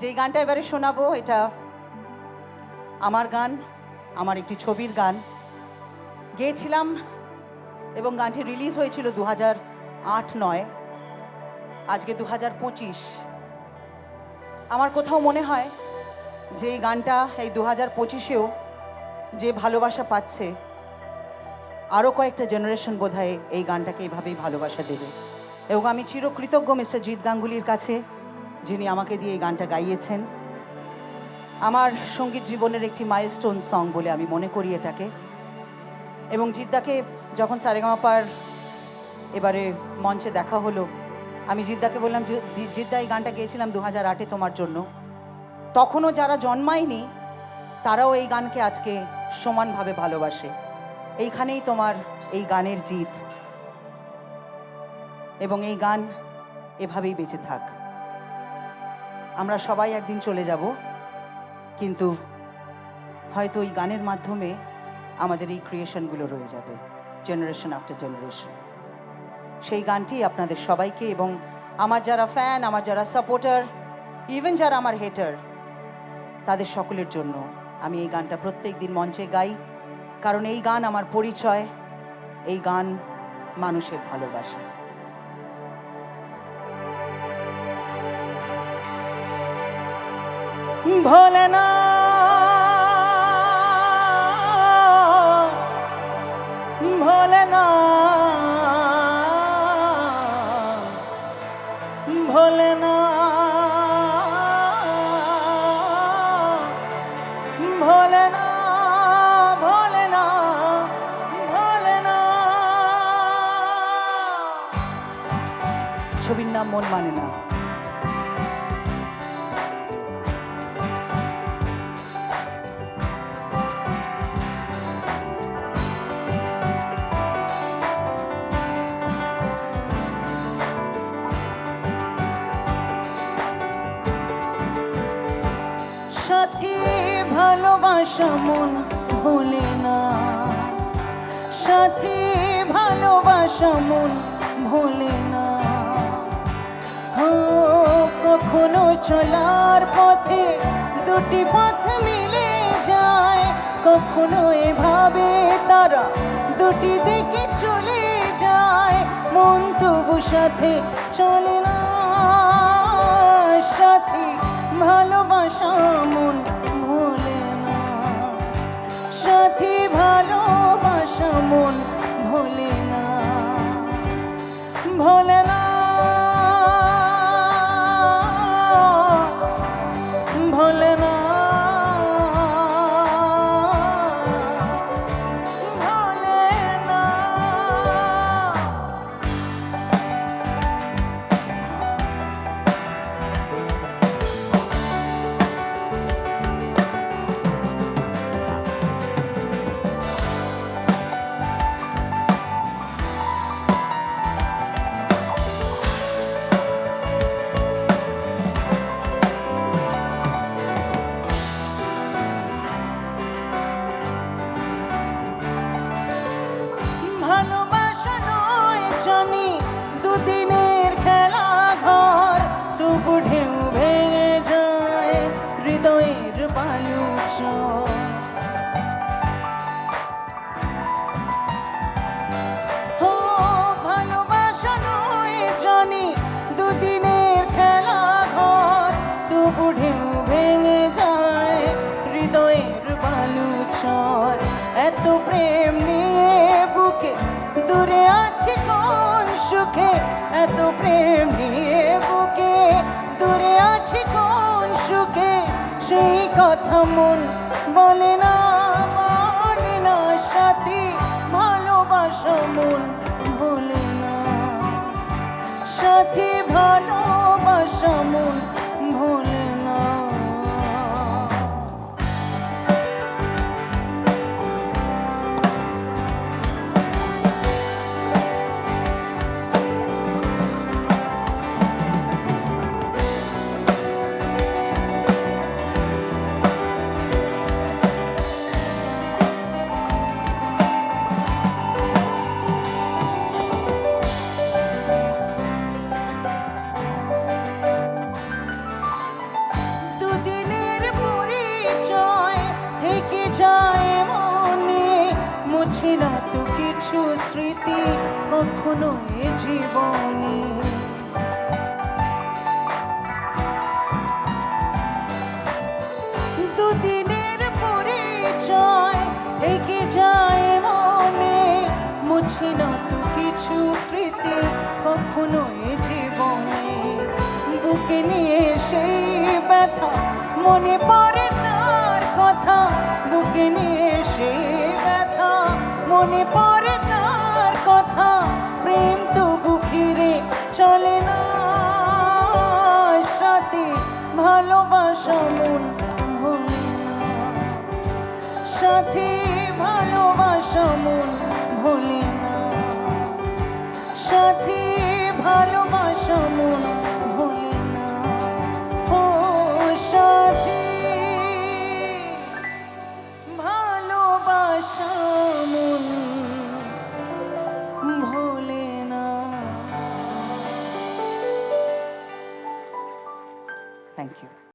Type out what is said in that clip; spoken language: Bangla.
যেই গানটা এবারে শোনাবো, এটা আমার গান, আমার একটি ছবির গান। গেয়েছিলাম এবং গানটি রিলিজ হয়েছিল দু হাজার আট নয়, আজকে দু হাজার পঁচিশ। আমার কোথাও মনে হয় যে এই গানটা এই দু হাজার পঁচিশেও যে ভালোবাসা পাচ্ছে আরও কয়েকটা জেনারেশন বোধহয় এই গানটাকে এইভাবেই ভালোবাসা দেবে। এবং আমি চিরকৃতজ্ঞ মিস্টার জিৎ গাঙ্গুলির কাছে যিনি আমাকে দিয়ে এই গানটা গাইয়েছেন। আমার সংগীত জীবনের একটি মাইলস্টোন সং বলে আমি মনে করি এটাকে। এবং জিদ্দাকে যখন সারেগামাপার এবারে মঞ্চে দেখা হলো, আমি জিদ্দাকে বললাম, "জি- জিদ্দা, এই গানটা গেয়েছিলাম দু হাজার আটে তোমার জন্য। তখনও যারা জন্মায়নি, তারাও এই গানকে আজকে সমানভাবে ভালোবাসে। এইখানেই তোমার এই গানের জিত। এবং এই গান এভাবেই বেঁচে থাক। আমরা সবাই একদিন চলে যাব। কিন্তু হয়তো এই গানের মাধ্যমে আমাদের এই ক্রিয়েশনগুলো রয়ে যাবে জেনারেশন আফটার জেনারেশন সেই গানটি আপনাদের সবাইকে এবং আমার যারা ফ্যান আমার যারা সাপোর্টার ইভেন যারা আমার হেটার তাদের সকলের জন্য আমি এই গানটা প্রত্যেক দিন মঞ্চে গাই। কারণ এই গান আমার পরিচয়, এই গান মানুষের ভালোবাসা। ভোলে না ভোলে না ভোলে না ভোলে না ভোলে না ভোলে না ছবির নাম মন মানে না। ভালোবাসা মন ভোলে না। সাথী ভালোবাসা মন ভোলে না। কখনো চলার পথে দুটি পথ মিলে যায়। কখনো এভাবে তারা দুটি দিকে চলে যায়। মন তবু সাথে চলে না। সাথী ভালোবাসা মন সাথী ভালোবাসা মন ভোলে না। ভোলে না। এত প্রেম নিয়ে বুকে, দূরে আছে কোন সুখে? সেই কথা মন বলে না বলে না, সাথী, ভালোবাসা মন বলে না। সাথী, ভালোবাসা মন কিছু স্মৃতি কখনো এ জীবনে। দুদিনের পরিচয় থেকে যায় মনে, মুছে না তো কিছু স্মৃতি কখনো জীবনে। বুকে নিয়ে সেই ব্যথা মনে পড়ে তার কথা, বুকে নিয়ে সেই ব্যথা মনে পড়ে তার কথা, প্রেম তবু ফিরে চলে না। সাথে ভালোবাসা মন সাথে ভালোবাসা মন ভোলে না। সাথে ভালোবাসা মন ভোলে না। ও ভালোবাসা